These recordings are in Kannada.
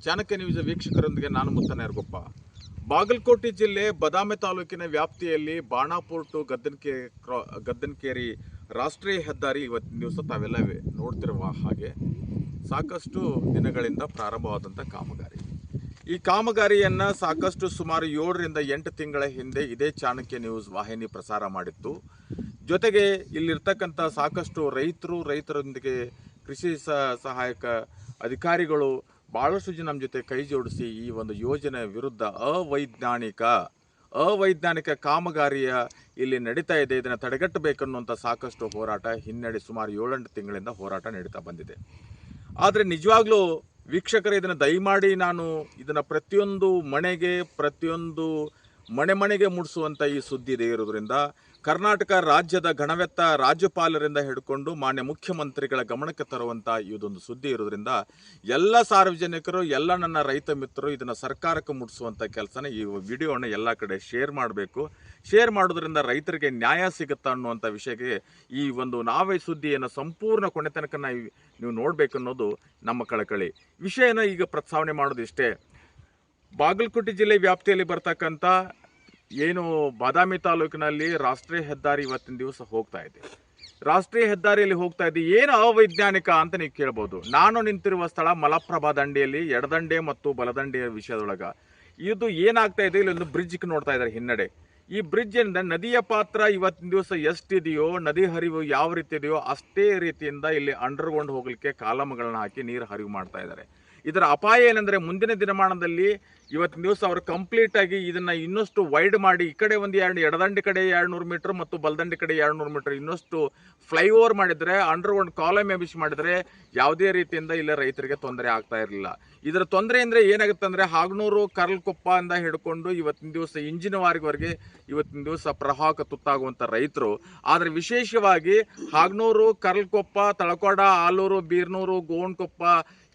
ಚಾಣಕ್ಯ ನ್ಯೂಸ್ ವೀಕ್ಷಕರೊಂದಿಗೆ ನಾನು ಮುತ್ತನ ಯಾರಗೊಪ್ಪ ಬಾಗಲಕೋಟೆ ಜಿಲ್ಲೆ ಬದಾಮಿ ತಾಲೂಕಿನ ವ್ಯಾಪ್ತಿಯಲ್ಲಿ ಬಾಣಾಪುರ್ ಟು ಗದ್ದನಕೆ ಕ್ರಾ- ಗದ್ದನಕೇರಿ ರಾಷ್ಟ್ರೀಯ ಹೆದ್ದಾರಿ ಇವತ್ತಿನ ದಿವಸ ತಾವೆಲ್ಲ ನೋಡ್ತಿರುವ ಹಾಗೆ ಸಾಕಷ್ಟು ದಿನಗಳಿಂದ ಪ್ರಾರಂಭವಾದಂಥ ಕಾಮಗಾರಿ. ಈ ಕಾಮಗಾರಿಯನ್ನ ಸಾಕಷ್ಟು ಸುಮಾರು ಏಳರಿಂದ ಎಂಟು ತಿಂಗಳ ಹಿಂದೆ ಇದೇ ಚಾಣಕ್ಯ ನ್ಯೂಸ್ ವಾಹಿನಿ ಪ್ರಸಾರ ಮಾಡಿತ್ತು. ಜೊತೆಗೆ ಇಲ್ಲಿರ್ತಕ್ಕಂಥ ಸಾಕಷ್ಟು ರೈತರು, ರೈತರೊಂದಿಗೆ ಕೃಷಿ ಸಹಾಯಕ ಅಧಿಕಾರಿಗಳು ಭಾಳಷ್ಟು ಜನ ನಮ್ಮ ಜೊತೆ ಕೈ ಜೋಡಿಸಿ ಈ ಒಂದು ಯೋಜನೆ ವಿರುದ್ಧ ಅವೈಜ್ಞಾನಿಕ ಅವೈಜ್ಞಾನಿಕ ಕಾಮಗಾರಿಯ ಇಲ್ಲಿ ನಡೀತಾ ಇದೆ. ಇದನ್ನು ತಡೆಗಟ್ಟಬೇಕನ್ನುವಂಥ ಸಾಕಷ್ಟು ಹೋರಾಟ ಹಿನ್ನಡೆ ಸುಮಾರು ಏಳೆಂಟು ತಿಂಗಳಿಂದ ಹೋರಾಟ ನಡೀತಾ ಬಂದಿದೆ. ಆದರೆ ನಿಜವಾಗ್ಲೂ ವೀಕ್ಷಕರೇ ಇದನ್ನು ದಯಮಾಡಿ ನಾನು ಇದನ್ನು ಪ್ರತಿಯೊಂದು ಮನೆಗೆ, ಪ್ರತಿಯೊಂದು ಮನೆ ಮನೆಗೆ ಮುಡಿಸುವಂಥ ಈ ಸುದ್ದಿ ಇದೆ ಇರೋದ್ರಿಂದ ಕರ್ನಾಟಕ ರಾಜ್ಯದ ಗಣವೆತ್ತ ರಾಜ್ಯಪಾಲರಿಂದ ಹಿಡ್ಕೊಂಡು ಮಾನ್ಯ ಮುಖ್ಯಮಂತ್ರಿಗಳ ಗಮನಕ್ಕೆ ತರುವಂಥ ಇದೊಂದು ಸುದ್ದಿ ಇರೋದ್ರಿಂದ ಎಲ್ಲ ಸಾರ್ವಜನಿಕರು, ಎಲ್ಲ ನನ್ನ ರೈತ ಮಿತ್ರರು ಇದನ್ನು ಸರ್ಕಾರಕ್ಕೆ ಮುಟ್ಟಿಸುವಂಥ ಕೆಲಸನ ಈ ವಿಡಿಯೋನ ಎಲ್ಲ ಕಡೆ ಶೇರ್ ಮಾಡಬೇಕು. ಶೇರ್ ಮಾಡೋದ್ರಿಂದ ರೈತರಿಗೆ ನ್ಯಾಯ ಸಿಗುತ್ತಾ ಅನ್ನುವಂಥ ವಿಷಯಕ್ಕೆ ಈ ಒಂದು ನಾವೇ ಸುದ್ದಿಯನ್ನು ಸಂಪೂರ್ಣ ಕೊನೆ ತನಕ ನೀವು ನೋಡಬೇಕು ಅನ್ನೋದು ನಮ್ಮ ಕಳಕಳಿ. ವಿಷಯನ ಈಗ ಪ್ರಸ್ತಾವನೆ ಮಾಡೋದು ಇಷ್ಟೇ ಬಾಗಲಕೋಟೆ ಜಿಲ್ಲೆ ವ್ಯಾಪ್ತಿಯಲ್ಲಿ ಬರ್ತಕ್ಕಂಥ ಏನು ಬಾದಾಮಿ ತಾಲೂಕಿನಲ್ಲಿ ರಾಷ್ಟ್ರೀಯ ಹೆದ್ದಾರಿ ಇವತ್ತಿನ ದಿವಸ ಹೋಗ್ತಾ ಇದೆ. ರಾಷ್ಟ್ರೀಯ ಹೆದ್ದಾರಿಯಲ್ಲಿ ಹೋಗ್ತಾ ಇದೆ. ಏನು ಅವೈಜ್ಞಾನಿಕ ಅಂತ ನೀವು ಕೇಳ್ಬೋದು. ನಾನು ನಿಂತಿರುವ ಸ್ಥಳ ಮಲಪ್ರಭಾ ದಂಡೆಯಲ್ಲಿ, ಎಡದಂಡೆ ಮತ್ತು ಬಲದಂಡೆಯ ವಿಷಯದೊಳಗ. ಇದು ಏನಾಗ್ತಾ ಇದೆ? ಇಲ್ಲಿ ಒಂದು ಬ್ರಿಡ್ಜ್ ನೋಡ್ತಾ ಇದ್ದಾರೆ ಹಿನ್ನಡೆ. ಈ ಬ್ರಿಡ್ಜ್ ಇಂದ ನದಿಯ ಪಾತ್ರ ಇವತ್ತಿನ ದಿವಸ ಎಷ್ಟಿದೆಯೋ, ನದಿ ಹರಿವು ಯಾವ ರೀತಿ ಇದೆಯೋ ಅಷ್ಟೇ ರೀತಿಯಿಂದ ಇಲ್ಲಿ ಅಂಡರ್ಗ್ರೌಂಡ್ ಹೋಗಲಿಕ್ಕೆ ಕಾಲಮ್ಗಳನ್ನ ಹಾಕಿ ನೀರು ಹರಿವು ಮಾಡ್ತಾ ಇದ್ದಾರೆ. ಇದರ ಅಪಾಯ ಏನಂದ್ರೆ ಮುಂದಿನ ದಿನಮಾನದಲ್ಲಿ ಇವತ್ತಿನ ದಿವಸ ಅವರು ಕಂಪ್ಲೀಟ್ ಆಗಿ ಇದನ್ನ ಇನ್ನಷ್ಟು ವೈಡ್ ಮಾಡಿ, ಈ ಕಡೆ ಒಂದು ಎರಡು, ಎಡದಂಡಿ ಕಡೆ ಎರಡು ನೂರು ಮೀಟರ್ ಮತ್ತು ಬಲದಂಡಿ ಕಡೆ ಎರಡು ನೂರು ಮೀಟರ್ ಇನ್ನಷ್ಟು ಫ್ಲೈಓವರ್ ಅಂಡರ್ ಅಂಡರ್ಗ್ರೌಂಡ್ ಕಾಲಮ್ ಎಬಿಸ್ ಮಾಡಿದರೆ ಯಾವುದೇ ರೀತಿಯಿಂದ ಇಲ್ಲ ರೈತರಿಗೆ ತೊಂದರೆ ಆಗ್ತಾ ಇರಲಿಲ್ಲ. ಇದರ ತೊಂದರೆ ಅಂದರೆ ಏನಾಗುತ್ತೆ ಅಂದ್ರೆ ಹಾಗನೂರು ಕರಲ್ಕೊಪ್ಪ ಅಂತ ಹಿಡ್ಕೊಂಡು ಇವತ್ತಿನ ದಿವಸ ಇಂಜಿನ್ ವಾರಿವರೆಗೆ ಇವತ್ತಿನ ದಿವಸ ಪ್ರವಾಹಕ್ಕೆ ತುತ್ತಾಗುವಂಥ ರೈತರು. ಆದರೆ ವಿಶೇಷವಾಗಿ ಹಾಗನೂರು ಕರಲ್ಕೊಪ್ಪ ತಳಕೋಡ, ಆಲೂರು, ಬೀರ್ನೂರು ಗೋವಣಕೊಪ್ಪ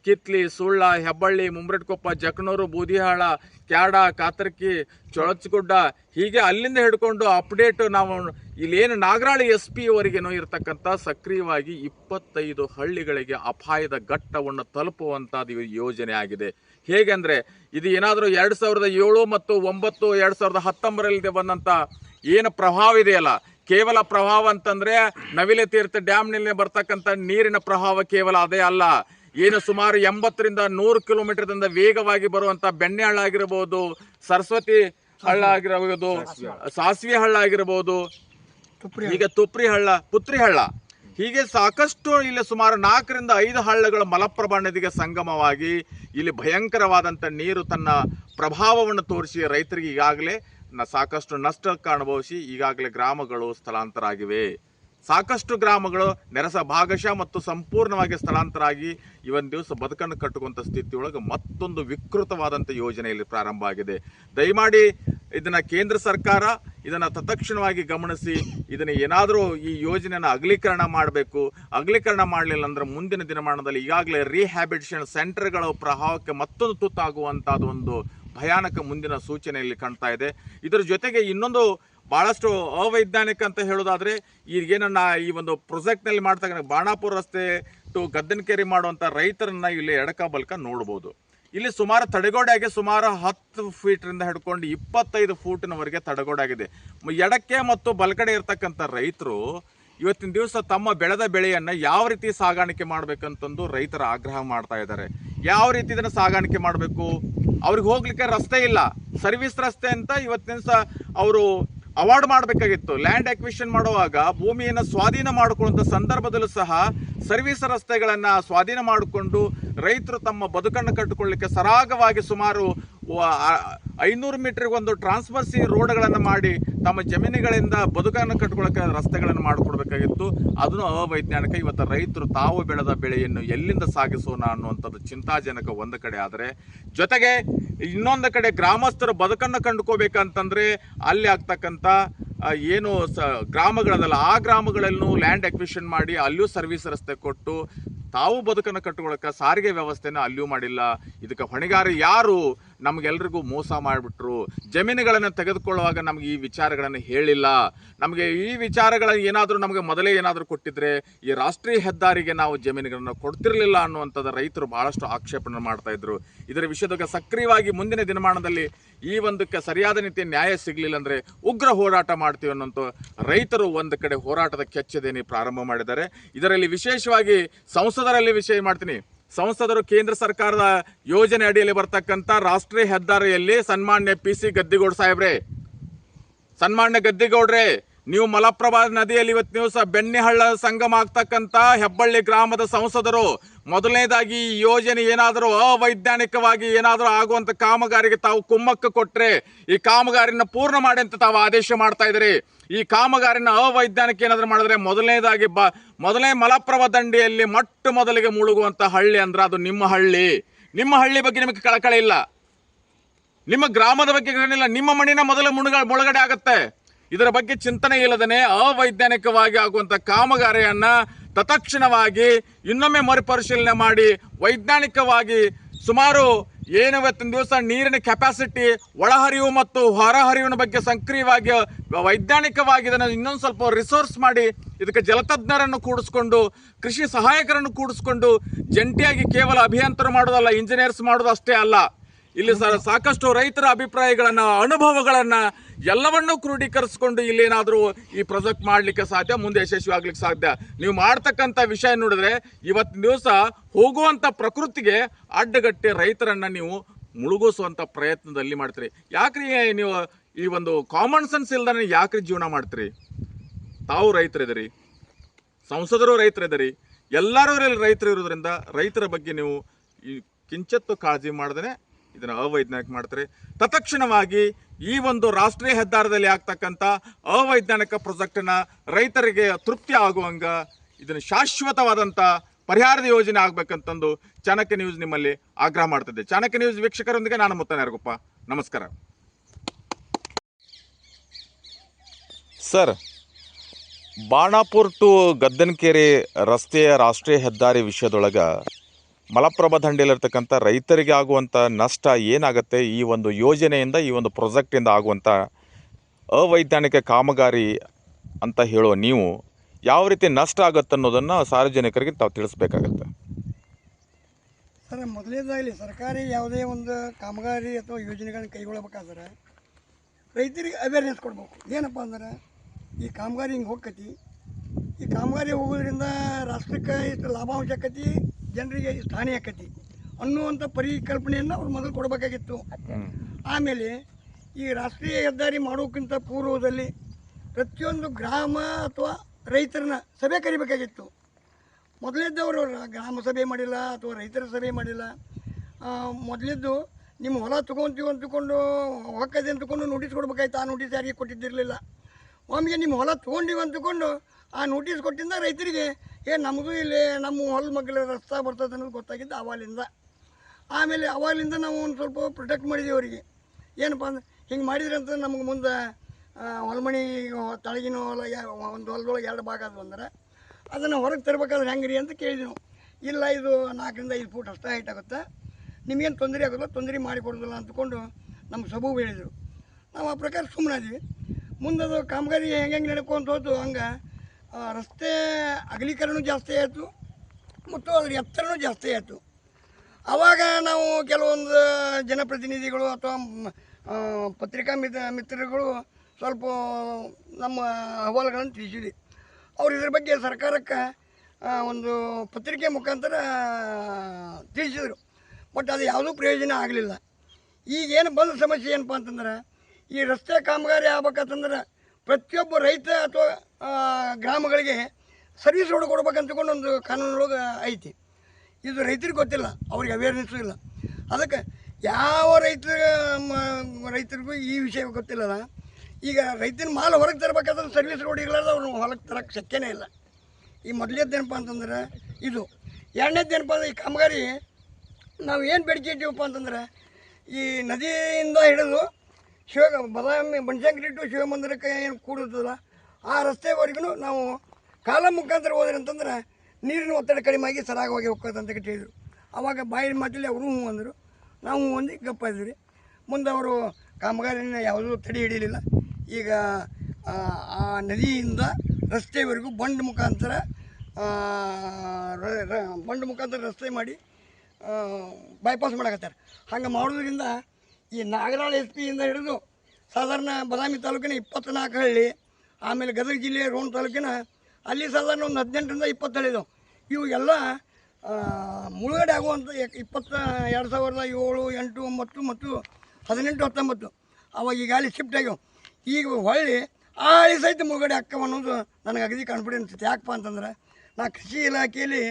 ಕಿತ್ಲಿ, ಸುಳ್ಳ, ಹೆಬ್ಬಳ್ಳಿ, ಮುಂಬ್ರಟ್ಕೊಪ್ಪ, ಜಕನೂರು, ಬೂದಿಹಾಳ, ಕ್ಯಾಡ, ಕಾತರ್ಕಿ, ಚೊಳಚ್ಗುಡ್ಡ ಹೀಗೆ ಅಲ್ಲಿಂದ ಹಿಡ್ಕೊಂಡು ಅಪ್ಡೇಟ್ ನಾವು ಇಲ್ಲೇನು ನಾಗರಾಳಿ ಎಸ್ ಪಿ ವರೆಗೇನೋ ಇರತಕ್ಕಂಥ ಸಕ್ರಿಯವಾಗಿ ಇಪ್ಪತ್ತೈದು ಹಳ್ಳಿಗಳಿಗೆ ಅಪಾಯದ ಘಟ್ಟವನ್ನು ತಲುಪುವಂಥದ್ದು ಯೋಜನೆ ಆಗಿದೆ. ಹೇಗೆಂದರೆ ಇದು ಏನಾದರೂ ಎರಡು ಸಾವಿರದ ಏಳು ಮತ್ತು ಒಂಬತ್ತು ಎರಡು ಸಾವಿರದ ಹತ್ತೊಂಬರಲ್ಲಿ ಬಂದಂಥ ಏನು ಪ್ರಭಾವ ಇದೆಯಲ್ಲ? ಕೇವಲ ಪ್ರಭಾವ ಅಂತಂದ್ರೆ ನವಿಲೆ ತೀರ್ಥ ಡ್ಯಾಮ್ನಲ್ಲಿ ಬರ್ತಕ್ಕಂಥ ನೀರಿನ ಪ್ರಭಾವ ಕೇವಲ ಅದೇ ಅಲ್ಲ. ಏನು ಸುಮಾರು ಎಂಬತ್ತರಿಂದ ನೂರು ಕಿಲೋಮೀಟರ್ದಿಂದ ವೇಗವಾಗಿ ಬರುವಂತ ಬೆಣ್ಣೆ ಹಳ್ಳ ಆಗಿರಬಹುದು ಸರಸ್ವತಿ ಹಳ್ಳ ಆಗಿರಬಹುದು ಸಾಸಿವೆ ಹಳ್ಳ ಆಗಿರಬಹುದು ಈಗ ತುಪ್ರಿ ಹಳ್ಳ ಪುತ್ರಿ ಹಳ್ಳ. ಹೀಗೆ ಸಾಕಷ್ಟು ಇಲ್ಲಿ ಸುಮಾರು ನಾಲ್ಕರಿಂದ ಐದು ಹಳ್ಳಗಳು ಮಲಪ್ರಭಾ ನದಿಗೆ ಸಂಗಮವಾಗಿ ಇಲ್ಲಿ ಭಯಂಕರವಾದಂಥ ನೀರು ತನ್ನ ಪ್ರಭಾವವನ್ನು ತೋರಿಸಿ ರೈತರಿಗೆ ಈಗಾಗಲೇ ನ- ಸಾಕಷ್ಟು ನಷ್ಟಕ್ಕೆ ಅನುಭವಿಸಿ ಈಗಾಗಲೇ ಗ್ರಾಮಗಳು ಸ್ಥಳಾಂತರ ಆಗಿವೆ ಸಾಕಷ್ಟು ಗ್ರಾಮಗಳು ನೆರಸ ಭಾಗಶಃ ಮತ್ತು ಸಂಪೂರ್ಣವಾಗಿ ಸ್ಥಳಾಂತರ ಆಗಿ ಇವನ್ ದಿವಸ ಬದುಕನ್ನು ಕಟ್ಟುವಂಥ ಸ್ಥಿತಿಯೊಳಗೆ ಮತ್ತೊಂದು ವಿಕೃತವಾದಂಥ ಯೋಜನೆಯಲ್ಲಿ ಪ್ರಾರಂಭ ಆಗಿದೆ. ದಯಮಾಡಿ ಇದನ್ನ ಕೇಂದ್ರ ಸರ್ಕಾರ ಇದನ್ನ ತತ್ಕ್ಷಣವಾಗಿ ಗಮನಿಸಿ ಇದನ್ನ ಏನಾದರೂ ಈ ಯೋಜನೆಯನ್ನು ಅಗಲೀಕರಣ ಮಾಡಬೇಕು. ಅಗಲೀಕರಣ ಮಾಡಲಿಲ್ಲ ಅಂದ್ರೆ ಮುಂದಿನ ದಿನಮಾನದಲ್ಲಿ ಈಗಾಗಲೇ ರಿಹ್ಯಾಬಿಟೇಷನ್ ಸೆಂಟರ್ಗಳ ಪ್ರಭಾವಕ್ಕೆ ಮತ್ತೊಂದು ತುತ್ತಾಗುವಂತಹ ಒಂದು ಭಯಾನಕ ಮುಂದಿನ ಸೂಚನೆಯಲ್ಲಿ ಕಾಣ್ತಾ ಇದೆ. ಇದರ ಜೊತೆಗೆ ಇನ್ನೊಂದು ಬಹಳಷ್ಟು ಅವೈಜ್ಞಾನಿಕ ಅಂತ ಹೇಳೋದಾದ್ರೆ, ಈಗೇನನ್ನ ಈ ಒಂದು ಪ್ರೊಜೆಕ್ಟ್ನಲ್ಲಿ ಮಾಡ್ತಕ್ಕಂಥ ಬಾಣಾಪುರ ರಸ್ತೆ ಟು ಗದ್ದನಕೇರಿ ಮಾಡುವಂತ ರೈತರನ್ನ ಇಲ್ಲಿ ಎಡಕ ಬಲ್ಕ ನೋಡಬಹುದು ಇಲ್ಲಿ ಸುಮಾರು ತಡೆಗೋಡೆಗೆ ಸುಮಾರು ಹತ್ತು ಫೀಟ್ರಿಂದ ಹಿಡ್ಕೊಂಡು ಇಪ್ಪತ್ತೈದು ಫೂಟಿನವರೆಗೆ ತಡೆಗೋಡಾಗಿದೆ ಎಡಕ್ಕೆ ಮತ್ತು ಬಲಕಡೆ ಇರತಕ್ಕಂಥ ರೈತರು ಇವತ್ತಿನ ದಿವಸ ತಮ್ಮ ಬೆಳೆದ ಬೆಳೆಯನ್ನು ಯಾವ ರೀತಿ ಸಾಗಾಣಿಕೆ ಮಾಡ್ಬೇಕಂತಂದು ರೈತರ ಆಗ್ರಹ ಮಾಡ್ತಾ ಇದ್ದಾರೆ. ಯಾವ ರೀತಿ ಇದನ್ನು ಸಾಗಾಣಿಕೆ ಮಾಡಬೇಕು? ಅವ್ರಿಗೆ ಹೋಗ್ಲಿಕ್ಕೆ ರಸ್ತೆ ಇಲ್ಲ. ಸರ್ವಿಸ್ ರಸ್ತೆ ಅಂತ ಇವತ್ತಿನ ದಿವಸ ಅವರು ಅವಾರ್ಡ್ ಮಾಡಬೇಕಾಗಿತ್ತು. ಲ್ಯಾಂಡ್ ಅಕ್ವಿಷನ್ ಮಾಡುವಾಗ ಭೂಮಿಯನ್ನು ಸ್ವಾಧೀನ ಮಾಡಿಕೊಳ್ಳುವಂಥ ಸಂದರ್ಭದಲ್ಲೂ ಸಹ ಸರ್ವಿಸ್ ರಸ್ತೆಗಳನ್ನು ಸ್ವಾಧೀನ ಮಾಡಿಕೊಂಡು ರೈತರು ತಮ್ಮ ಬದುಕನ್ನು ಕಟ್ಟಿಕೊಳ್ಳಲಿಕ್ಕೆ ಸರಾಗವಾಗಿ ಸುಮಾರು ಐನೂರು ಮೀಟರ್ಗೆ ಒಂದು ಟ್ರಾನ್ಸ್ಫರ್ಸಿ ರೋಡ್ಗಳನ್ನು ಮಾಡಿ ತಮ್ಮ ಜಮೀನುಗಳಿಂದ ಬದುಕನ್ನು ಕಟ್ಕೊಳ್ಳೋಕೆ ರಸ್ತೆಗಳನ್ನು ಮಾಡಿಕೊಡ್ಬೇಕಾಗಿತ್ತು. ಅದನ್ನು ಅವೈಜ್ಞಾನಿಕ ಇವತ್ತು ರೈತರು ತಾವು ಬೆಳೆದ ಬೆಳೆಯನ್ನು ಎಲ್ಲಿಂದ ಸಾಗಿಸೋಣ ಅನ್ನುವಂಥದ್ದು ಚಿಂತಾಜನಕ ಒಂದು ಕಡೆ. ಆದರೆ ಜೊತೆಗೆ ಇನ್ನೊಂದು ಕಡೆ ಗ್ರಾಮಸ್ಥರು ಬದುಕನ್ನು ಕಂಡುಕೋಬೇಕಂತಂದ್ರೆ ಅಲ್ಲಿ ಆಗ್ತಕ್ಕಂಥ ಏನು ಸ, ಗ್ರಾಮಗಳದಲ್ಲ, ಆ ಗ್ರಾಮಗಳಲ್ಲೂ ಲ್ಯಾಂಡ್ ಅಕ್ವಿಷನ್ ಮಾಡಿ ಅಲ್ಲಿಯೂ ಸರ್ವಿಸ್ ರಸ್ತೆ ಕೊಟ್ಟು ತಾವು ಬದುಕನ್ನು ಕಟ್ಟಿಕೊಳ್ಳೋಕೆ ಸಾರಿಗೆ ವ್ಯವಸ್ಥೆನ ಅಲ್ಲಿಯೂ ಮಾಡಿಲ್ಲ. ಇದಕ್ಕೆ ಹೊಣೆಗಾರ ಯಾರು? ನಮಗೆಲ್ರಿಗೂ ಮೋಸ ಮಾಡಿಬಿಟ್ರು. ಜಮೀನುಗಳನ್ನು ತೆಗೆದುಕೊಳ್ಳುವಾಗ ನಮಗೆ ಈ ವಿಚಾರಗಳನ್ನು ಹೇಳಿಲ್ಲ. ನಮಗೆ ಈ ವಿಚಾರಗಳನ್ನು ಏನಾದರೂ ನಮಗೆ ಮೊದಲೇ ಏನಾದರೂ ಕೊಟ್ಟಿದ್ರೆ ಈ ರಾಷ್ಟ್ರೀಯ ಹೆದ್ದಾರಿಗೆ ನಾವು ಜಮೀನುಗಳನ್ನು ಕೊಡ್ತಿರಲಿಲ್ಲ ಅನ್ನುವಂಥದ್ದು ರೈತರು ಬಹಳಷ್ಟು ಆಕ್ಷೇಪಣೆ ಮಾಡ್ತಾ ಇದ್ರು. ಇದರ ವಿಷಯದಾಗ ಸಕ್ರಿಯವಾಗಿ ಮುಂದಿನ ದಿನಮಾನದಲ್ಲಿ ಈ ಒಂದಕ್ಕೆ ಸರಿಯಾದ ರೀತಿಯ ನ್ಯಾಯ ಸಿಗಲಿಲ್ಲ ಅಂದರೆ ಉಗ್ರ ಹೋರಾಟ ಮಾಡ್ತೀವಿ ಅನ್ನೋಂಥ ರೈತರು ಒಂದು ಕಡೆ ಹೋರಾಟದ ಕೆಚ್ಚದೇನಿ ಪ್ರಾರಂಭ ಮಾಡಿದ್ದಾರೆ. ಇದರಲ್ಲಿ ವಿಶೇಷವಾಗಿ ಸಂಸದರಲ್ಲಿ ವಿಷಯ ಮಾಡ್ತೀನಿ. ಸಂಸದರು ಕೇಂದ್ರ ಸರ್ಕಾರದ ಯೋಜನೆ ಅಡಿಯಲ್ಲಿ ಬರ್ತಕ್ಕಂಥ ರಾಷ್ಟ್ರೀಯ ಹೆದ್ದಾರಿಯಲ್ಲಿ ಸನ್ಮಾನ್ಯ ಪಿ ಸಿ ಗದ್ದಿಗೌಡ ಸಾಹೇಬ್ರೆ. ಸನ್ಮಾನ್ಯ ಗದ್ದಿಗೌಡ್ರೆ ನೀವು ಮಲಪ್ರಭಾ ನದಿಯಲ್ಲಿ ಇವತ್ತು ದಿವಸ ಬೆಣ್ಣೆಹಳ್ಳ ಸಂಗಮ ಆಗ್ತಕ್ಕಂಥ ಹೆಬ್ಬಳ್ಳಿ ಗ್ರಾಮದ ಸಂಸದರು, ಮೊದಲನೇದಾಗಿ ಈ ಯೋಜನೆ ಏನಾದರೂ ಅವೈಜ್ಞಾನಿಕವಾಗಿ ಏನಾದರೂ ಆಗುವಂತ ಕಾಮಗಾರಿಗೆ ತಾವು ಕುಮ್ಮಕ್ಕ ಕೊಟ್ಟರೆ ಈ ಕಾಮಗಾರಿನ ಪೂರ್ಣ ಮಾಡಿ ಅಂತ ತಾವು ಆದೇಶ ಮಾಡ್ತಾ ಇದ್ದೀರಿ. ಈ ಕಾಮಗಾರಿನ ಅವೈಜ್ಞಾನಿಕ ಏನಾದರೂ ಮಾಡಿದ್ರೆ ಮೊದಲನೇದಾಗಿ ಬ, ಮೊದಲನೇ ಮಲಪ್ರಭಾ ದಂಡೆಯಲ್ಲಿ ಮೊಟ್ಟ ಮೊದಲಿಗೆ ಮುಳುಗುವಂಥ ಹಳ್ಳಿ ಅಂದ್ರೆ ಅದು ನಿಮ್ಮ ಹಳ್ಳಿ. ನಿಮ್ಮ ಹಳ್ಳಿ ಬಗ್ಗೆ ನಿಮಗೆ ಕಳಕಳಿ ಇಲ್ಲ. ನಿಮ್ಮ ಗ್ರಾಮದ ಬಗ್ಗೆ ಏನಿಲ್ಲ ನಿಮ್ಮ ಮಣ್ಣಿನ ಮೊದಲು ಮುಳುಗ ಮುಳುಗಡೆ ಆಗುತ್ತೆ. ಇದರ ಬಗ್ಗೆ ಚಿಂತನೆ ಇಲ್ಲದನೆ ಅವೈಜ್ಞಾನಿಕವಾಗಿ ಆಗುವಂತ ಕಾಮಗಾರಿಯನ್ನ ತತ್ಕ್ಷಣವಾಗಿ ಇನ್ನೊಮ್ಮೆ ಮರುಪರಿಶೀಲನೆ ಮಾಡಿ ವೈಜ್ಞಾನಿಕವಾಗಿ ಸುಮಾರು ಏನು ದಿವಸ ನೀರಿನ ಕೆಪಾಸಿಟಿ ಒಳಹರಿವು ಮತ್ತು ಹೊರಹರಿವಿನ ಬಗ್ಗೆ ಸಕ್ರಿಯವಾಗಿ ವೈಜ್ಞಾನಿಕವಾಗಿ ಇದನ್ನು ಇನ್ನೊಂದು ಸ್ವಲ್ಪ ರಿಸೋರ್ಸ್ ಮಾಡಿ ಇದಕ್ಕೆ ಜಲತಜ್ಞರನ್ನು ಕೂಡಿಸ್ಕೊಂಡು, ಕೃಷಿ ಸಹಾಯಕರನ್ನು ಕೂಡಿಸ್ಕೊಂಡು ಜಂಟಿಯಾಗಿ ಕೇವಲ ಅಭಿಯಂತರ ಮಾಡೋದಲ್ಲ ಇಂಜಿನಿಯರ್ಸ್ ಮಾಡೋದು ಅಷ್ಟೇ ಅಲ್ಲ. ಇಲ್ಲಿ ಸರ್ ಸಾಕಷ್ಟು ರೈತರ ಅಭಿಪ್ರಾಯಗಳನ್ನ, ಅನುಭವಗಳನ್ನ ಎಲ್ಲವನ್ನೂ ಕ್ರೋಢೀಕರಿಸಿಕೊಂಡು ಇಲ್ಲೇನಾದರೂ ಈ ಪ್ರಾಜೆಕ್ಟ್ ಮಾಡಲಿಕ್ಕೆ ಸಾಧ್ಯ, ಮುಂದೆ ಯಶಸ್ವಿ ಆಗ್ಲಿಕ್ಕೆ ಸಾಧ್ಯ. ನೀವು ಮಾಡ್ತಕ್ಕಂಥ ವಿಷಯ ನೋಡಿದ್ರೆ ಇವತ್ತಿನ ದಿವಸ ಹೋಗುವಂತ ಪ್ರಕೃತಿಗೆ ಅಡ್ಡಗಟ್ಟಿ ರೈತರನ್ನ ನೀವು ಮುಳುಗಿಸುವಂತ ಪ್ರಯತ್ನದಲ್ಲಿ ಮಾಡ್ತೀರಿ. ಯಾಕ್ರಿ ನೀವು ಈ ಒಂದು ಕಾಮನ್ ಸೆನ್ಸ್ ಇಲ್ದಾನೆ ಯಾಕ್ರಿ ಜೀವನ ಮಾಡ್ತೀರಿ? ತಾವು ರೈತರಿದ್ದೀರಿ, ಸಂಸದರು ರೈತರಿದ್ದೀರಿ, ಎಲ್ಲರೂ ರೈತರು ಇರೋದ್ರಿಂದ ರೈತರ ಬಗ್ಗೆ ನೀವು ಈ ಕಿಂಚತ್ತು ಕಾಳಜಿ ಮಾಡದೇ ಇದನ್ನು ಅವೈಜ್ಞಾನಿಕ ಮಾಡ್ತಾರೆ. ತತ್ಕ್ಷಣವಾಗಿ ಈ ಒಂದು ರಾಷ್ಟ್ರೀಯ ಹೆದ್ದಾರದಲ್ಲಿ ಆಗ್ತಕ್ಕಂಥ ಅವೈಜ್ಞಾನಿಕ ಪ್ರಾಜೆಕ್ಟನ್ನ ರೈತರಿಗೆ ತೃಪ್ತಿ ಆಗುವಂಗ ಇದನ್ನು ಶಾಶ್ವತವಾದಂಥ ಪರಿಹಾರದ ಯೋಜನೆ ಆಗ್ಬೇಕಂತಂದು ಚಾಣಕ್ಯ ನ್ಯೂಸ್ ನಿಮ್ಮಲ್ಲಿ ಆಗ್ರಹ ಮಾಡ್ತಿದ್ದೆ. ಚಾಣಕ್ಯ ನ್ಯೂಸ್ ವೀಕ್ಷಕರೊಂದಿಗೆ ನಾನು ಮುತ್ತನ ಯಾರಗೊಪ್ಪ ನಮಸ್ಕಾರ. ಸರ್, ಬಾಣಾಪುರ್ ಟು ಗದ್ದನಕೆರೆ ರಸ್ತೆಯ ರಾಷ್ಟ್ರೀಯ ಹೆದ್ದಾರಿ ವಿಷಯದೊಳಗ ಮಲಪ್ರಭಾ ದಂಡೆಯಲ್ಲಿರ್ತಕ್ಕಂಥ ರೈತರಿಗೆ ಆಗುವಂಥ ನಷ್ಟ ಏನಾಗುತ್ತೆ ಈ ಒಂದು ಯೋಜನೆಯಿಂದ, ಈ ಒಂದು ಪ್ರಾಜೆಕ್ಟಿಂದ ಆಗುವಂಥ ಅವೈಜ್ಞಾನಿಕ ಕಾಮಗಾರಿ ಅಂತ ಹೇಳೋ ನೀವು ಯಾವ ರೀತಿ ನಷ್ಟ ಆಗುತ್ತೆ ಅನ್ನೋದನ್ನು ಸಾರ್ವಜನಿಕರಿಗೆ ತಾವು ತಿಳಿಸ್ಬೇಕಾಗತ್ತೆ. ಸರ್ ಮೊದಲನೇದಾಗಲಿ ಸರ್ಕಾರಿ ಯಾವುದೇ ಒಂದು ಕಾಮಗಾರಿ ಅಥವಾ ಯೋಜನೆಗಳನ್ನು ಕೈಗೊಳ್ಳಬೇಕಾದ್ರೆ ರೈತರಿಗೆ ಅವೇರ್ನೆಸ್ ಕೊಡಬೇಕು. ಏನಪ್ಪ ಅಂದ್ರೆ, ಈ ಕಾಮಗಾರಿ ಹಿಂಗೆ ಹೋಗ್ಕತಿ, ಈ ಕಾಮಗಾರಿ ಹೋಗೋದ್ರಿಂದ ರಾಷ್ಟ್ರಕ್ಕೆ ಇಷ್ಟು ಲಾಭಾಂಶ ಆಕತಿ ಜನರಿಗೆ ಹಾನಿ ಆಕತಿ ಅನ್ನುವಂಥ ಪರಿಕಲ್ಪನೆಯನ್ನು ಅವ್ರು ಮೊದಲು ಕೊಡಬೇಕಾಗಿತ್ತು. ಆಮೇಲೆ ಈ ರಾಷ್ಟ್ರೀಯ ಹೆದ್ದಾರಿ ಮಾಡೋಕ್ಕಿಂತ ಪೂರ್ವದಲ್ಲಿ ಪ್ರತಿಯೊಂದು ಗ್ರಾಮ ಅಥವಾ ರೈತರನ್ನ ಸಭೆ ಕರಿಬೇಕಾಗಿತ್ತು. ಮೊದಲಿದ್ದವರು ಗ್ರಾಮ ಸಭೆ ಮಾಡಿಲ್ಲ ಅಥವಾ ರೈತರ ಸಭೆ ಮಾಡಿಲ್ಲ. ಮೊದಲಿದ್ದು ನಿಮ್ಮ ಹೊಲ ತೊಗೊಂತೀವಿ ಅಂತಕೊಂಡು ಹೊಕ್ಕದೆ ಅಂತಕೊಂಡು ನೋಟಿಸ್ ಕೊಡ್ಬೇಕಾಯ್ತು. ಆ ನೋಟಿಸ್ ಯಾರಿಗೆ ಕೊಟ್ಟಿದ್ದಿರಲಿಲ್ಲ. ಒಮ್ಮೆಗೆ ನಿಮ್ಮ ಹೊಲ ತೊಗೊಂಡಿವಿ ಅಂತಕೊಂಡು ಆ ನೋಟಿಸ್ ಕೊಟ್ಟಿಂದ ರೈತರಿಗೆ ಏ, ನಮಗೂ ಇಲ್ಲಿ ನಮ್ಮ ಹೊಲ ಮಗ್ಲ ರಸ್ತೆ ಬರ್ತದೆ ಅನ್ನೋದು ಗೊತ್ತಾಗಿದ್ದು ಅವಾಲಿಂದ ಆಮೇಲೆ ಅವಾಗಿಂದ ನಾವು ಒಂದು ಸ್ವಲ್ಪ ಪ್ರೊಟೆಕ್ಟ್ ಮಾಡಿದ್ದೀವಿ ಅವರಿಗೆ. ಏನಪ್ಪ ಅಂದ್ರೆ, ಹಿಂಗೆ ಮಾಡಿದ್ರೆ ಅಂತ ನಮಗೆ ಮುಂದೆ ಹೊಲಮಣಿ ತಳಗಿನ ಹೊಲ ಒಂದು ಹೊಲದೊಳಗೆ ಎರಡು ಭಾಗ ಅದು ಅಂದ್ರೆ, ಅದನ್ನು ಹೊರಗೆ ತರಬೇಕಾದ್ರೆ ರೀ ಅಂತ ಕೇಳಿದ್ವಿ ನಾವು. ಇಲ್ಲ, ಇದು ನಾಲ್ಕರಿಂದ ಐದು ಫೂಟ್ ಅಷ್ಟೇ ಹೈಟ್ ಆಗುತ್ತೆ. ನಿಮಗೇನು ತೊಂದರೆ ಆಗೋಲ್ಲ ತೊಂದರೆ ಮಾಡಿಕೊಡೋದಿಲ್ಲ ಅಂದ್ಕೊಂಡು ನಮ್ಮ ಸಬು ಹೇಳಿದರು. ನಾವು ಆ ಪ್ರಕಾರ ಸುಮ್ಮನಾದ್ವಿ ಮುಂದೆ ಅದು ಕಾಮಗಾರಿ ಹೆಂಗೆ ಹೆಂಗೆ ನಡ್ಕೊಂತ ಹೋಯ್ತು ಹಂಗೆ ರಸ್ತೆ ಅಗಲೀಕರಣ ಜಾಸ್ತಿ ಆಯಿತು, ಮತ್ತು ಅದ್ರ ಎತ್ತರನೂ ಜಾಸ್ತಿ ಆಯಿತು. ಆವಾಗ ನಾವು ಕೆಲವೊಂದು ಜನಪ್ರತಿನಿಧಿಗಳು ಅಥವಾ ಪತ್ರಿಕಾ ಮಿತ್ರ ಮಿತ್ರರುಗಳು ಸ್ವಲ್ಪ ನಮ್ಮ ಅಹವಾಲುಗಳನ್ನು ತಿಳಿಸಿದ್ವಿ. ಅವ್ರು ಇದ್ರ ಬಗ್ಗೆ ಸರ್ಕಾರಕ್ಕೆ ಒಂದು ಪತ್ರಿಕೆ ಮುಖಾಂತರ ತಿಳಿಸಿದರು. ಬಟ್ ಅದು ಯಾವುದೂ ಪ್ರಯೋಜನ ಆಗಲಿಲ್ಲ. ಈಗೇನು ಬಂದ ಸಮಸ್ಯೆ ಏನಪ್ಪ ಅಂತಂದ್ರೆ, ಈ ರಸ್ತೆ ಕಾಮಗಾರಿ ಆಗ್ಬೇಕಂತಂದ್ರೆ ಪ್ರತಿಯೊಬ್ಬ ರೈತ ಅಥವಾ ಗ್ರಾಮಗಳಿಗೆ ಸರ್ವಿಸ್ ರೋಡ್ ಕೊಡ್ಬೇಕಂತಕೊಂಡು ಒಂದು ಕಾನೂನೊಳಗೆ ಐತಿ. ಇದು ರೈತರಿಗೆ ಗೊತ್ತಿಲ್ಲ, ಅವ್ರಿಗೆ ಅವೇರ್ನೆಸ್ಸು ಇಲ್ಲ. ಅದಕ್ಕೆ ಯಾವ ರೈತರ ರೈತರಿಗೂ ಈ ವಿಷಯ ಗೊತ್ತಿಲ್ಲಲ್ಲ. ಈಗ ರೈತನ ಮಾಲು ಹೊರಗೆ ತರಬೇಕಾದ್ರೆ ಸರ್ವಿಸ್ ರೋಡ್ ಇರಲಾರ್ದ ಅವ್ರು ಹೊರಗೆ ತರಕ್ಕೆ ಶಕ್ಯನೇ ಇಲ್ಲ. ಈ ಮೊದಲೇದೇನಪ್ಪ ಅಂತಂದ್ರೆ, ಇದು ಎರಡನೇದೇನಪ್ಪ ಅಂದ್ರೆ ಈ ಕಾಮಗಾರಿ, ನಾವು ಏನು ಬೇಡಿಕೆ ಇಟ್ಟಿವಪ್ಪ ಅಂತಂದ್ರೆ, ಈ ನದಿಯಿಂದ ಹಿಡಿದು ಶಿವ ಬದಾಮಿ ಬನಶಂಕರಿ ಟು ಶಿವಮಂದಿರಕ್ಕೆ ಏನು ಕೂಡುತ್ತಲ್ಲ ಆ ರಸ್ತೆವರೆಗೂ ನಾವು ಕಾಲ ಮುಖಾಂತರ ಹೋದ್ರಿ ಅಂತಂದ್ರೆ ನೀರಿನ ಒತ್ತಡ ಕಡಿಮೆ ಆಗಿ ಸರಾಗವಾಗಿ ಹೋಗ್ತದೆ ಅಂತ ಹೇಳಿದರು ಅವಾಗ ಬಾಯಿನ ಮಾತಲ್ಲಿ ಅವರು ಹ್ಞೂ ಅಂದರು. ನಾವು ಹ್ಞೂ ಅಂದು ಗಪ್ಪ ಇದ್ವಿ ಮುಂದೆ ಅವರು ಕಾಮಗಾರಿನ ಯಾವುದೂ ತಡೆ ಹಿಡಿಯಲಿಲ್ಲ ಈಗ ಆ, ನದಿಯಿಂದ ರಸ್ತೆವರೆಗೂ ಬಂಡ್ ಮುಖಾಂತರ ಬಂಡ್ ಮುಖಾಂತರ ರಸ್ತೆ ಮಾಡಿ ಬೈಪಾಸ್ ಮಾಡಕತ್ತಾರೆ. ಹಂಗೆ ಮಾಡೋದ್ರಿಂದ ಈ ನಾಗರಾಳ ಎಸ್ ಪಿಯಿಂದ ಹಿಡಿದು ಸಾಧಾರಣ ಬದಾಮಿ ತಾಲೂಕಿನ ಇಪ್ಪತ್ತ್ನಾಲ್ಕು ಹಳ್ಳಿ, ಆಮೇಲೆ ಗದಗ ಜಿಲ್ಲೆಯ ರೋಣ ತಾಲೂಕಿನ ಅಲ್ಲಿ ಸಾಧಾರಣ ಒಂದು ಹದಿನೆಂಟರಿಂದ ಇಪ್ಪತ್ತು ಹಳ್ಳಿ ಇವೆಲ್ಲ ಮುಳುಗಡೆ ಆಗುವಂಥ ಇಪ್ಪತ್ತ, ಎರಡು ಸಾವಿರದ ಏಳು, ಎಂಟು, ಒಂಬತ್ತು ಮತ್ತು ಹದಿನೆಂಟು, ಹತ್ತೊಂಬತ್ತು ಅವಾಗ ಈಗ ಅಲ್ಲಿ ಶಿಫ್ಟ್ ಆಗ್ಯಾವ ಈಗ ಹೊಳ್ಳಿ ಆ ಹಳ್ಳಿ ಸಹಿತ ಮುಳುಗಡೆ ಅಕ್ಕವ ಅನ್ನೋದು ನನಗೆ ಅಗದಿ ಕಾನ್ಫಿಡೆನ್ಸ್ ಯಾಕಪ್ಪ ಅಂತಂದ್ರೆ, ನಾ ಕೃಷಿ ಇಲಾಖೆಯಲ್ಲಿ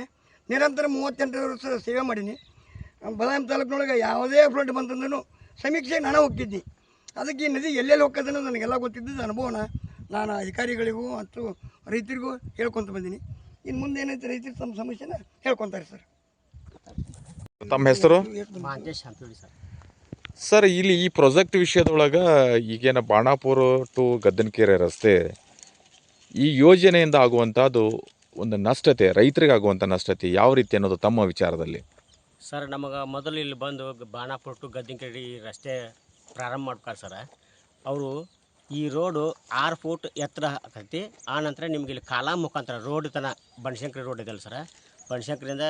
ನಿರಂತರ ಮೂವತ್ತೆಂಟು ವರ್ಷ ಸೇವೆ ಮಾಡೀನಿ. ಬದಾಮಿ ತಾಲೂಕಿನೊಳಗೆ ಯಾವುದೇ ಫ್ಲಡ್ ಬಂತಂದ್ರೂ ಸಮೀಕ್ಷೆ ನಾನು ಹೋಗ್ತಿದ್ದೆ. ಅದಕ್ಕೆ ಈ ನದಿ ಎಲ್ಲೆಲ್ಲಿ ಹೋಗ್ತದೆ ಅನ್ನೋದು ನನಗೆಲ್ಲ ಗೊತ್ತಿದ್ದು ಅನುಭವನ ನಾನು ಅಧಿಕಾರಿಗಳಿಗೂ ಮತ್ತು ರೈತರಿಗೂ ಹೇಳ್ಕೊತ ಬಂದೀನಿ. ಇನ್ನು ಮುಂದೆ ಏನೈತೆ ರೈತರು ತಮ್ಮ ಸಮಸ್ಯೆನ ಹೇಳ್ಕೊತಾರೆ ಸರ್. ತಮ್ಮ ಹೆಸರು? ಸರ್. ಸರ್ ಇಲ್ಲಿ ಈ ಪ್ರಾಜೆಕ್ಟ್ ವಿಷಯದೊಳಗೆ ಈಗೇನ ಬಾಣಾಪುರ ಟು ಗದ್ದನಕೆರೆ ರಸ್ತೆ ಈ ಯೋಜನೆಯಿಂದ ಆಗುವಂಥದ್ದು ಒಂದು ನಷ್ಟತೆ ರೈತರಿಗೆ ಆಗುವಂಥ ನಷ್ಟತೆ ಯಾವ ರೀತಿ ಅನ್ನೋದು ತಮ್ಮ ವಿಚಾರದಲ್ಲಿ? ಸರ್, ನಮಗೆ ಮೊದಲು ಇಲ್ಲಿ ಬಂದು ಬಾಣಾಪುರ ಟು ಗದ್ದಿನಕೇರಿ ರಸ್ತೆ ಪ್ರಾರಂಭ ಮಾಡ್ತಾರೆ ಸರ್. ಅವರು ಈ ರೋಡು ಆರು ಫೂಟ್ ಎತ್ತರ ಆಕೈತಿ. ಆ ನಂತರ ನಿಮ್ಗೆ ಇಲ್ಲಿ ಕಾಲಾ ಮುಖಾಂತರ ರೋಡ್ ತನ ಬನಶಂಕರಿ ರೋಡ್ ಇದೆಯಲ್ಲ ಸರ್. ಬನಶಂಕರಿಂದ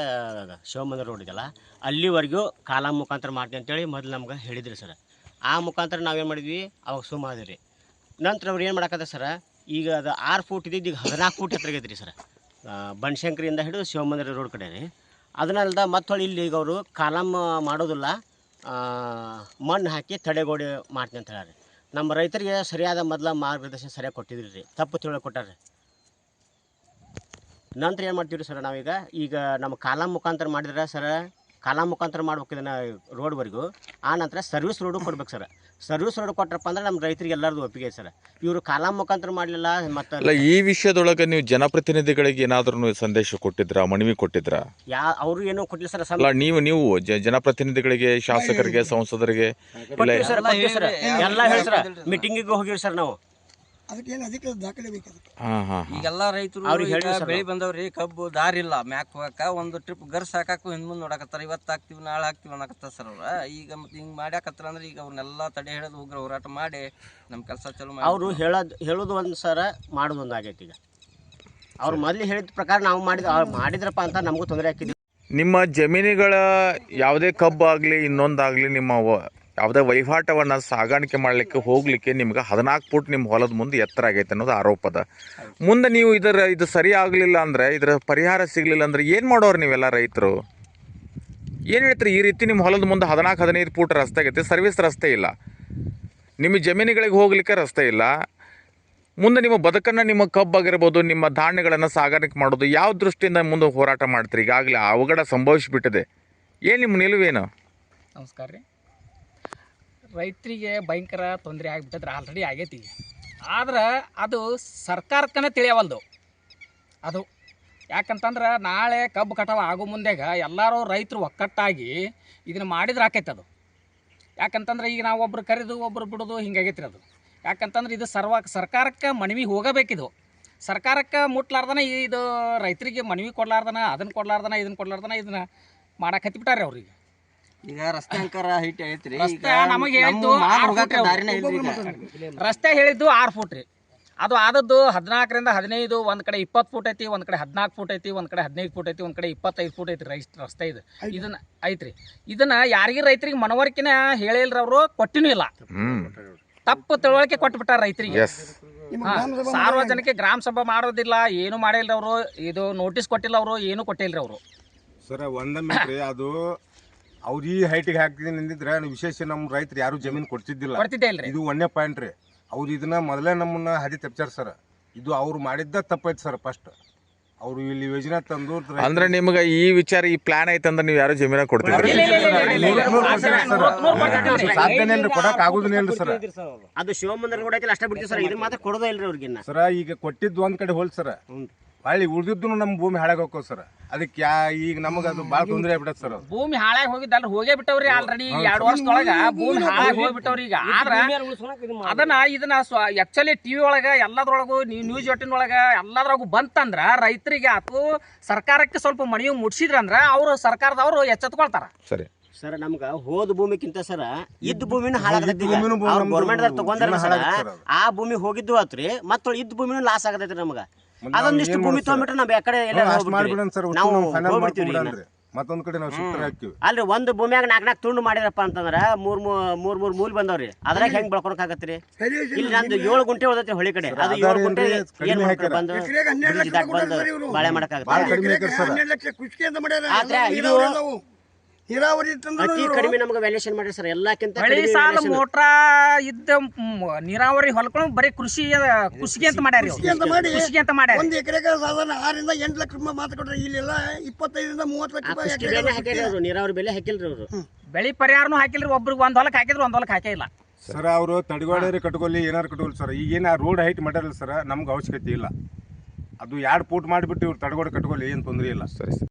ಶಿವಮಂದಿರ ರೋಡ್ ಇದೆಯಲ್ಲ. ಅಲ್ಲಿವರೆಗೂ ಕಾಲಾ ಮುಖಾಂತರ ಮಾಡ್ತೀನಿ ಅಂತೇಳಿ ಮೊದಲು ನಮ್ಗೆ ಹೇಳಿದ್ರಿ ಸರ್. ಆ ಮುಖಾಂತರ ನಾವೇನು ಮಾಡಿದ್ವಿ? ಅವಾಗ ಸುಮಾದಿರಿ ನಂತರ ಅವ್ರು ಏನು ಮಾಡಕತ್ತ ಸರ? ಈಗ ಅದು ಆರು ಫೂಟ್ ಇದ್ದಿದ್ದು ಈಗ ಹದಿನಾಲ್ಕು ಫೂಟ್ ಎತ್ತರ ಆಗೈತೆ ರೀ ಸರ್ ಬನಶಂಕರಿಯಿಂದ ಹಿಡಿದು ಶಿವಮಂದಿರ ರೋಡ್ ಕಡೆ ರೀ ಅದನ್ನಲ್ದ ಮತ್ತೊಳ್ಳಿ ಇಲ್ಲಿ ಈಗ ಅವರು ಕಾಲಮ್ ಮಾಡೋದಿಲ್ಲ ಮಣ್ಣು ಹಾಕಿ ತಡೆಗೋಡೆ ಮಾಡ್ತೀನಿ ಅಂತ ಹೇಳಿ ನಮ್ಮ ರೈತರಿಗೆ ಸರಿಯಾದ ಮೊದಲ ಮಾರ್ಗದರ್ಶನ ಸರಿಯಾಗಿ ಕೊಟ್ಟಿದ್ರಿ ರೀ ತಪ್ಪು ತಿಳಿ ಕೊಟ್ಟಾರೆ ನಂತರ ಏನು ಮಾಡ್ತೀವಿ ಸರ್ ನಾವೀಗ? ಈಗ ನಮ್ಮ ಕಾಲಮ್ ಮುಖಾಂತರ ಮಾಡಿದ್ರೆ ಸರ ಕಾಲಮ್ ಮುಖಾಂತರ ಮಾಡ್ಬೇಕು ಇದನ್ನು ರೋಡ್ವರೆಗೂ. ಆ ನಂತರ ಸರ್ವಿಸ್ ರೋಡು ಕೊಡ್ಬೇಕು ಸರ್. ಸರ್ವಿಸ್ ರೋಡ್ ಕೊಟ್ರಪ್ಪ ಅಂದ್ರೆ ನಮ್ಮ ರೈತರಿಗೆ ಎಲ್ಲರದು ಒಪ್ಪಿಗೆ ಐತೆ ಸರ್. ಇವರು ಕಾಲಮ್ ಮುಖಾಂತರ ಮಾಡಲಿಲ್ಲ ಮತ್ತೆ ಅಲ್ಲ ಈ ವಿಷಯದೊಳಗೆ ನೀವು ಜನಪ್ರತಿನಿಧಿಗಳಿಗೆ ಏನಾದರೂ ಸಂದೇಶ ಕೊಟ್ಟಿದ್ರಾ ಮನವಿ ಕೊಟ್ಟಿದ್ರಾ? ಯಾ ಅವರು ಏನೂ ಕೊಟ್ಟಿಲ್ಲ ಸರ್. ಅಲ್ಲ ನೀವು ನೀವು ಜ- ಜನಪ್ರತಿನಿಧಿಗಳಿಗೆ ಶಾಸಕರಿಗೆ ಸಂಸದರಿಗೆ ಇಲ್ಲ ಕೊಟ್ಟಿವಿ ಸರ್ ಕೊಟ್ಟಿವಿ ಸರ್. ಎಲ್ಲ ಹೇಳಿ ಸರ್ ಮೀಟಿಂಗಿಗೆ ಹೋಗಿವಿ ಸರ್ ನಾವು. ಅದಕ್ಕೆ ಏನು ಅದಕ್ಕೆ ದಾಖಲೆ ಬೇಕು ಅದಕ್ಕೆ ಹಾಂ ಹಾಂ. ಈಗೆಲ್ಲ ರೈತರು ಅವ್ರಿಗೆ ಹೇಳಿ ಬಂದವ್ರಿ ಕಬ್ಬು ದಾರಿ ಇಲ್ಲ. ಮ್ಯಾಕ್ ಹೋಗಕ್ಕ ಒಂದು ಟ್ರಿಪ್ ಗರ್ಸ್ ಹಾಕಾಕು ಹಿಂದ್ ಮುಂದೆ ನೋಡಕತ್ತಾರ. ಇವತ್ತು ಹಾಕ್ತಿವಿ ನಾಳೆ ಹಾಕ್ತಿವಿ ಅನ್ನಕತ್ತ ಸರ್ ಅವ್ರ. ಈಗ ಮತ್ತೆ ಹಿಂಗ್ ಮಾಡ್ಯಾಕತ್ತಾರ ಅಂದ್ರೆ ಈಗ ಅವ್ರನ್ನೆಲ್ಲ ತಡೆ ಹಿಡಿದು ಉಗ್ರ ಹೋರಾಟ ಮಾಡಿ ನಮ್ಮ ಕೆಲಸ ಚಲೋ ಮಾಡಿ ಅವರು ಹೇಳೋದು ಹೇಳೋದು ಒಂದು ಸರ ಮಾಡೋದು ಒಂದು ಆಗೈತಿ ಈಗ. ಅವ್ರು ಮೊದಲು ಹೇಳಿದ ಪ್ರಕಾರ ನಾವು ಮಾಡಿದ ಅವ್ರು ಮಾಡಿದ್ರಪ್ಪ ಅಂತ ನಮಗೂ ತೊಂದರೆ ಹಾಕಿದ್ವಿ ನಿಮ್ಮ ಜಮೀನುಗಳ ಯಾವುದೇ ಕಬ್ಬು ಆಗಲಿ ಇನ್ನೊಂದಾಗಲಿ ನಿಮ್ಮ ಯಾವುದೇ ವಹಿವಾಟವನ್ನು ಸಾಗಾಣಿಕೆ ಮಾಡಲಿಕ್ಕೆ ಹೋಗಲಿಕ್ಕೆ ನಿಮ್ಗೆ ಹದಿನಾಲ್ಕು ಫುಟ್ ನಿಮ್ಮ ಹೊಲದ ಮುಂದೆ ಎತ್ತರ ಆಗೈತೆ ಅನ್ನೋದು ಆರೋಪದ. ಮುಂದೆ ನೀವು ಇದರ ಇದು ಸರಿ ಆಗಲಿಲ್ಲ ಅಂದರೆ ಇದರ ಪರಿಹಾರ ಸಿಗಲಿಲ್ಲ ಅಂದರೆ ಏನು ಮಾಡೋರು ನೀವೆಲ್ಲ ರೈತರು? ಏನು ಹೇಳ್ತೀರಿ? ಈ ರೀತಿ ನಿಮ್ಮ ಹೊಲದ ಮುಂದೆ ಹದಿನಾಲ್ಕು ಹದಿನೈದು ಫೂಟ್ ರಸ್ತೆ ಆಗೈತೆ ಸರ್ವಿಸ್ ರಸ್ತೆ ಇಲ್ಲ. ನಿಮ್ಮ ಜಮೀನುಗಳಿಗೆ ಹೋಗಲಿಕ್ಕೆ ರಸ್ತೆ ಇಲ್ಲ. ಮುಂದೆ ನಿಮ್ಮ ಬದುಕನ್ನು ನಿಮ್ಮ ಕಬ್ಬಾಗಿರ್ಬೋದು ನಿಮ್ಮ ಧಾನ್ಯಗಳನ್ನು ಸಾಗಾಣಿಕೆ ಮಾಡೋದು ಯಾವ ದೃಷ್ಟಿಯಿಂದ ಮುಂದೆ ಹೋರಾಟ ಮಾಡ್ತೀರಿ? ಈಗಾಗಲೇ ಅವಘಡ ಸಂಭವಿಸಿಬಿಟ್ಟಿದೆ. ಏನು ನಿಮ್ಮ ನಿಲುವೇನು? ನಮಸ್ಕಾರ ರೀ. ರೈತರಿಗೆ ಭಯಂಕರ ತೊಂದರೆ ಆಗಿಬಿಟ್ಟದ್ರೆ ಆಲ್ರೆಡಿ ಆಗೈತಿ. ಆದ್ರೆ ಅದು ಸರ್ಕಾರಕ್ಕನೇ ತಿಳಿಯವಲ್ದು. ಅದು ಯಾಕಂತಂದ್ರೆ ನಾಳೆ ಕಬ್ಬು ಕಟಾವು ಆಗೋ ಮುಂದೆಗ ಎಲ್ಲರೂ ರೈತರು ಒಕ್ಕಟ್ಟಾಗಿ ಇದನ್ನು ಮಾಡಿದ್ರೆ ಆಕೈತೆ ಅದು. ಯಾಕಂತಂದ್ರೆ ಈಗ ನಾವು ಒಬ್ರು ಕರೆದು ಒಬ್ರು ಬಿಡೋದು ಹಿಂಗಾಗೈತ್ರಿ ಅದು. ಯಾಕಂತಂದ್ರೆ ಇದು ಸರ್ವ ಸರ್ಕಾರಕ್ಕೆ ಮನವಿ ಹೋಗಬೇಕಿದು. ಸರ್ಕಾರಕ್ಕೆ ಮುಟ್ಲಾರ್ದನ ಇದು ರೈತರಿಗೆ ಮನವಿ ಕೊಡ್ಲಾರ್ದನ ಅದನ್ನು ಕೊಡ್ಲಾರ್ದನ ಇದನ್ನು ಕೊಡ್ಲಾರ್ದನ, ಇದನ್ನ ಮಾಡಕ್ಕೆ ಹತ್ತಿಬಿಟ್ಟಾರೆ ಅವ್ರಿಗೆ ಈಗ ರಸ್ತೆ ಅಂಕಾರ ಹೈಟ್ ಐತ್ರಿ. ರಸ್ತೆ ನಮಗೆ ಹೇಳಿದ್ದು ಆರ್ ಮಾಲ್ ಫೂಟ್ ದಾರಿನೇ ಇಲ್ರಿ ಈಗ. ರಸ್ತೆ ಹೇಳಿದ್ದು ಆರು ಫೂಟ್ ರೀ ಅದು ಆದದ್ದು ಹದಿನಾಲ್ಕರಿಂದ ಹದಿನೈದು ಒಂದು ಕಡೆ ಇಪ್ಪತ್ತು ಫೂಟ್ ಐತಿ ಒಂದು ಕಡೆ ಹದಿನಾಲ್ಕು ಫೂಟ್ ಐತಿ ಒಂದು ಕಡೆ ಹದಿನೈದು ಫೂಟ್ ಐತಿ ಒಂದು ಕಡೆ ಇಪ್ಪತ್ತೈದು ಫೂಟ್ ಐತಿ ರೈಸ್ ರಸ್ತೆ ಇದು. ಇದನ್ನ ಐತ್ರಿ. ಇದನ್ನ ಯಾರಿಗೆ ರೈತರಿಗೆ ಮನವರಿಕೆನ ಹೇಳಿಲ್ರಿ ಅವರು ಕೊಟ್ಟಿನೂ ಇಲ್ಲ. ತಪ್ಪು ತಿಳುವಳಿಕೆ ಕೊಟ್ಬಿಟ್ಟಾರ ರೈತರಿಗೆ. ಎಸ್ ಹಾ, ಸಾರ್ವಜನಿಕ ಗ್ರಾಮ ಸಭಾ ಮಾಡೋದಿಲ್ಲ ಏನು ಮಾಡಿಲ್ರಿ ಅವರು ಇದು ನೋಟಿಸ್ ಕೊಟ್ಟಿಲ್ಲ ಅವರು ಏನು ಕೊಟ್ಟಿಲ್ರಿ ಅವರು. ಸರ ಒಂದ್ರಿ ಅದು ಅವ್ರು ಈ ಹೈಟಿಗೆ ಹಾಕ್ತೀನಿ ಅಂದಿದ್ರೆ ವಿಶೇಷ ನಮ್ಮ ರೈತರು ಯಾರು ಜಮೀನು ಕೊಡ್ತಿದ್ದಿಲ್ಲ. ಕೊಡ್ತಿದ್ದೆ ಇಲ್ರಿ. ಇದು ಒಂದೇ ಪಾಯಿಂಟ್ ರೀ. ಅವ್ರು ಇದನ್ನ ಮೊದಲೇ ನಮ್ಮನ್ನ ಹದಿ ತಪ್ಪಾರ ಸರ್. ಇದು ಅವ್ರು ಮಾಡಿದ್ದ ತಪ್ಪೈತೆ ಸರ್ ಫಸ್ಟ್ ಅವರು ಇಲ್ಲಿ ಯೋಜನೆ ತಂದು ಅಂದ್ರೆ ನಿಮ್ಗೆ ಈ ವಿಚಾರ ಈ ಪ್ಲಾನ್ ಐತೆ ಅಂದ್ರೆ ನೀವು ಯಾರು ಜಮೀನ ಕೊಡ್ತಿದ್ರಿ ನೂರು ಸರ್. ಸಾಧ್ಯನೇ ಇಲ್ರಿ ಕೊಡಕ್ ಆಗುದಿಲ್ಲ ಇಲ್ರಿ ಸರ್. ಅದು ಶಿವಮಂದಿರ ಕೂಡ ಐತಿಲ್ಲ ಅಷ್ಟೇ ಬಿಡ್ತೀವಿ ಸರ್. ಇದನ್ನ ಮಾತ್ರ ಕೊಡೋದೇ ಇಲ್ರಿ ಅವ್ರಿಗಿನ್ನ. ಸರ ಈಗ ಕೊಟ್ಟಿದ್ದು ಒಂದ್ ಕಡೆ ಹೋಲ್ ಸರ್. ಹೊಳ್ಳಿ ಉಳಿದಿದ್ದು ನಮ್ಮ ಭೂಮಿ ಹಾಳಾಗೋಕೋ ಸರ್. ಅದಕ್ಕೆ ಯಾ ಈಗ ನಮಗೆ ಅದು ಭಾಳ ತೊಂದರೆ ಆಗ್ಬಿಡತ್ತೆ ಸರ್ ಅದು. ಭೂಮಿ ಹಾಳಾಗಿ ಹೋಗಿದ್ದಲ್ಲ ಹೋಗೇ ಬಿಟ್ಟವ್ರಿ ಆಲ್ರೆಡಿ ಎರಡು ವರ್ಷದೊಳಗ ಭೂಮಿ ಹಾಳಾಗಿ ಹೋಗ್ಬಿಟ್ಟವ್ರಿ ಈಗ. ಆದ್ರ ಅದನ್ನ ಇದನ್ನ ಆಕ್ಚುಲಿ ಟಿವಿ ಒಳಗ ಎಲ್ಲದ್ರೊಳಗು ನ್ಯೂಸ್ ಒಟ್ಟಿನ ಒಳಗ ಎಲ್ಲದ್ರೊಳಗು ಬಂತಂದ್ರ ರೈತರಿಗೆ ಆತು ಸರ್ಕಾರಕ್ಕೆ ಸ್ವಲ್ಪ ಮನವಿ ಮುಟ್ಸಿದ್ರಂದ್ರ ಅವರು ಸರ್ಕಾರದವ್ರು ಎಚ್ಚೆತ್ಕೊಳ್ತಾರ. ಸರಿ. ಸರ್ ನಮ್ಗ ಹೋದ ಭೂಮಿಕ್ಕಿಂತ ಸರ್ ಇದ್ದ ಭೂಮಿನ ಹಾಳಾಗತೈತಿ ಗೌರ್ಮೆಂಟ್ ತಗೊಂಡ್ರ. ಆ ಭೂಮಿ ಹೋಗಿದ್ದು ಆತ್ರಿ ಮತ್ತೆ ಇದ್ದ ಭೂಮಿನೂ ಲಾಸ್ ಆಗತೈತಿ ನಮ್ಗ. ಅದೊಂದಿಷ್ಟು ಭೂಮಿ ತಗೊಂಡ್ಬಿಟ್ರೆ ನಾವು ತೊಗೊಂಡ್ಬಿಟ್ರೆ ಕಡೆ ಯಾಕಡೆ ಎಲ್ಲ ಅಷ್ಟು ಹೋಗ್ಬಿಡ್ತೀವಿ. ಮಾಡ್ಬಿಡೋಣ ಸರ್ ನಾವು ಫೈನಲ್ ಹೋಗ್ಬಿಡ್ತೀವಿ ಈಗ. ಮಾಡ್ಕೊಂಡ್ಬಿಡನ್ರಿ ಮತ್ತೊಂದ್ ಕಡೆ ನಾವು ಶಿಫ್ಟ್ ಹಾಕಿವಿ ಅಲ್ರಿ ಒಂದು ಭೂಮಿಯಾಗ ನಾಲ್ಕು ನಾಲ್ಕು ತುಂಡು ಮಾಡಿರಪ್ಪ ಅಂತಂದ್ರ ಮೂರ್ ಮೂರ್ ಮೂರ್ ಮೂರ್ ಮೂಲ್ ಬಂದವ್ರಿ ಅದ್ರಾಗ ಹೆಂಗ್ ಬೆಳ್ಕೊಳಕ್ ಆಗತ್ರಿ ಇಲ್ಲಿ ನಂದು ಏಳು ಗುಂಟೆ ಉಳ್ದೈತ್ರಿ ಹೊಳಿ ಕಡೆ ಅದು ಏಳು ಗುಂಟೆ? ಕಡಿಮೆ ಏನ್ ಮಾಡ್ತಾರೆ ಹಾಕ್ಯಾರ. ಬಂದು ಎಕರೆಗೆ ಹನ್ನೆರಡು ಲಕ್ಷ ದಾಟ್ ಬಂದು ಕೊಡ್ತಾರೆ ಇವ್ರು. ಬಾಳೆ ಮಾಡಕ್ ಆಗತ್ತೆ ಕಡಿಮೆ ಎಕರೆಗೆ ಸರ್. ಹನ್ನೆರಡು ಲಕ್ಷ ಕೃಷಿಗೆ ಅಂತ ಮಾಡ್ಯಾರ ಆದ್ರೆ ಎಲ್ಲ ಇದು- ನೀರಾವರಿ ಅದಾವು. ನೀರಾವರಿ ಅತಿ ಇವ್ರು ಕಡಿಮೆ ನಮ್ಗೆ ವ್ಯಾಲ್ಯೂಷನ್ ಸರ್. ಎಲ್ಲಕ್ಕಿಂತ ಹೊಳಿ ಕಡಿಮೆ ಸಾಲ valuation. ಮೋಟ್ರ ಇದ್ದ ಮ್, ನೀರಾವರಿ ಹೊಲ್ಕೊಂಡು ಬರೀ ಕೃಷಿ ಕೃಷಿಗೆ ಅಂತ ಮಾಡ್ಯಾರ ಇವ್ರು. ಕೃಷಿಗೆ ಅಂತ ಮಾಡಿ. ಕೃಷಿಗೆ ಅಂತ ಮಾಡ್ಯಾರ. ಒಂದ್ ಎಕರೆಗೆ ಸಾಧಾರಣ ಆರಿಂದ ಎಂಟು ಲಕ್ಷ ರೂಪಾಯಿ ಮಾತಾಡ್ರಿ ಕೊಟ್ರೆ ಇಲ್ಲೆಲ್ಲ. ಇಪ್ಪತ್ತೈದರಿಂದ ಮೂವತ್ತು ಲಕ್ಷ ಆ ರೂಪಾಯಿ ಕುಷ್ಟಿ ಎಕರೆಗೆ ಬೆಲೆ ಹಾಕಿರಿ ಅವ್ರು. ನೀರಾವರಿ ಬೆಲೆ ಹಾಕಿಲ್ರಿ ಅವರು. ಬೆಳಿ ಪರಿಹಾರನು ಹಾಕಿಲ್ರಿ ಒಬ್ರಿಗೆ ಒಂದ್ ಹೊಲಕ್ಕೆ ಹಾಕಿದ್ರು ಒಂದ್ ಹೊಲಕ್ಕೆ ಹಾಕೇ ಇಲ್ಲ. ಸರ್ ಅವರು ತಡೆಗೋಡೆ ಕಟ್ಕೊಳ್ಳಿ ಏನಾರು ಕಟ್ಕೊಳ್ಳಿ ಸರ್. ಈಗೇನ ಆ ರೋಡ್ ಹೈಟ್ ಮಾಡಿರಲ್ಲ ಸರ್ ನಮ್ಗೆ ಅವಶ್ಯಕತೆ ಇಲ್ಲ. ಅದು ಎರಡು ಫೂಟ್ ಮಾಡಿಬಿಟ್ಟು ಇವ್ರು ತಡೆಗೋಡೆ ಕಟ್ಕೊಳ್ಳಿ ಏನು ತೊಂದರೆ ಇಲ್ಲ. ಸರಿ ಸರ್.